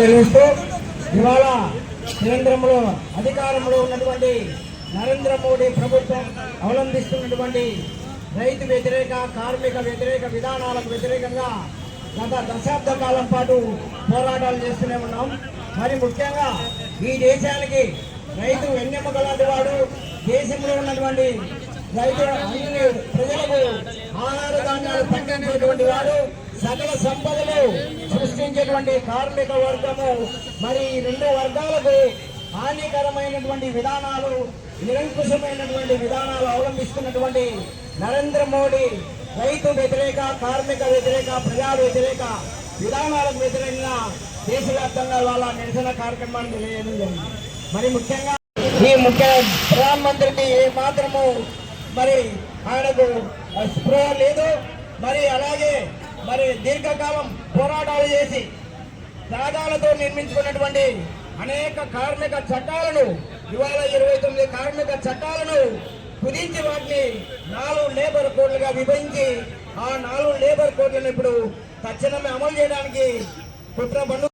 నిర్వహిస్తూ ఇవాళ కేంద్రంలో అధికారంలో ఉన్నటువంటి నరేంద్ర మోడీ ప్రభుత్వం అవలంబిస్తున్నటువంటి రైతు వ్యతిరేక కార్మిక వ్యతిరేక విధానాలకు వ్యతిరేకంగా గత దశాబ్ద కాలం పాటు పోరాటాలు చేస్తూనే ఉన్నాం. మరి ముఖ్యంగా ఈ దేశానికి రైతు వెన్నెముకలాంటి వాడు దేశంలో ఉన్నటువంటి రైతు అన్ని ప్రజలకు ఆహార ధాన్యాలు పండించేటువంటి వాడు సకల సంపదలు సృష్టించేటువంటి కార్మిక వర్గము. మరి రెండు వర్గాలకు హానికరమైనటువంటి విధానాలు నిరంకుశమైనటువంటి విధానాలు అవలంబిస్తున్నటువంటి నరేంద్ర మోడీ రైతు వ్యతిరేక కార్మిక వ్యతిరేక ప్రజా వ్యతిరేక విధానాలకు వ్యతిరేకంగా దేశవ్యాప్తంగా వాళ్ళ నిరసన కార్యక్రమాన్ని తెలియజేయడం జరిగింది. మరి ముఖ్యంగా ఈ ముఖ్య ప్రధానమంత్రికి ఏ మాత్రము మరి ఆయనకు స్పృహ లేదు. మరి అలాగే మరి దీర్ఘకాలం పోరాటాలు చేసి త్యాగాలతో నిర్మించుకున్నటువంటి అనేక కార్మిక చట్టాలను ఇవాళ ఇరవై తొమ్మిది కార్మిక చట్టాలను కుదించి వాటిని నాలుగు లేబర్ కోడ్లుగా విభజించి ఆ నాలుగు లేబర్ కోడ్లను ఇప్పుడు తక్షణమే అమలు చేయడానికి కుట్ర బండు